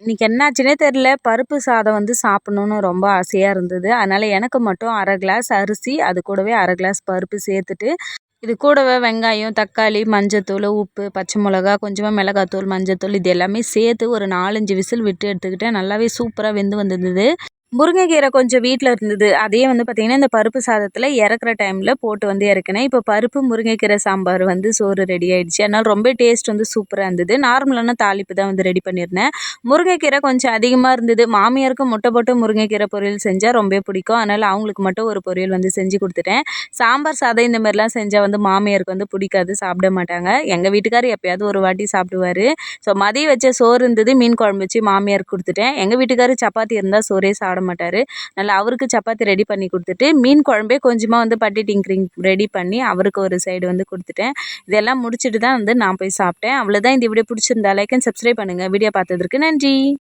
இன்றைக்கி என்னாச்சுனே தெரில பருப்பு சாதம் வந்து சாப்பிட்ணுன்னு ரொம்ப ஆசையாக இருந்தது. அதனால் எனக்கு மட்டும் அரை கிளாஸ் அரிசி அது கூடவே அரை கிளாஸ் பருப்பு சேர்த்துட்டு இது கூடவே வெங்காயம் தக்காளி மஞ்சத்தூள் உப்பு பச்சை மிளகா கொஞ்சமாக மிளகாத்தூள் மஞ்சத்தூள் இது எல்லாமே சேர்த்து ஒரு நாலஞ்சு விசில் விட்டு எடுத்துக்கிட்டேன். நல்லாவே சூப்பராக வெந்து வந்திருந்தது. முருங்கைக்கீரை கொஞ்சம் வீட்டில் இருந்தது. அதையே வந்து பார்த்திங்கன்னா இந்த பருப்பு சாதத்தில் இறக்குற டைமில் போட்டு வந்து இறக்குனேன். இப்போ பருப்பு முருங்கைக்கீரை சாம்பார் வந்து சோறு ரெடி ஆகிடுச்சு அதனால் ரொம்ப டேஸ்ட் வந்து சூப்பராக இருந்தது. நார்மலான தாளிப்பு தான் வந்து ரெடி பண்ணியிருந்தேன். முருங்கைக்கீரை கொஞ்சம் அதிகமாக இருந்தது. மாமியாருக்கு முட்டை போட்டு முருங்கைக்கீரை பொரியல் செஞ்சால் ரொம்ப பிடிக்கும். அதனால் அவங்களுக்கு மட்டும் ஒரு பொரியல் வந்து செஞ்சு கொடுத்துட்டேன். சாம்பார் சாதம் இந்த மாதிரிலாம் செஞ்சால் வந்து மாமியாருக்கு வந்து பிடிக்காது சாப்பிட மாட்டாங்க. எங்கள் வீட்டுக்காரர் எப்போயாவது ஒரு வாட்டி சாப்பிடுவார். ஸோ மதியம் வச்ச சோறு இருந்தது. மீன் குழம்பு வச்சு மாமியாருக்கு கொடுத்துட்டேன். எங்கள் வீட்டுக்காரர் சப்பாத்தி இருந்தால் சோறே சாப்பிட மாட்டார் நல்லா அவருக்கு சப்பாத்தி ரெடி பண்ணி கொடுத்துட்டு மீன் குழம்பே கொஞ்சமாக வந்து பட்டி டிங்க்ரிங் ரெடி பண்ணி அவருக்கு ஒரு சைடு வந்து கொடுத்துட்டேன். இதெல்லாம் முடிச்சுட்டு தான் வந்து நான் போய் சாப்பிட்டேன். அவ்வளோதான் இந்த வீடியோ பிடிச்சிருந்தா லைக் அண்ட் சப்ஸ்கிரைப் பண்ணுங்கள் வீடியோ பார்த்ததற்கு நன்றி.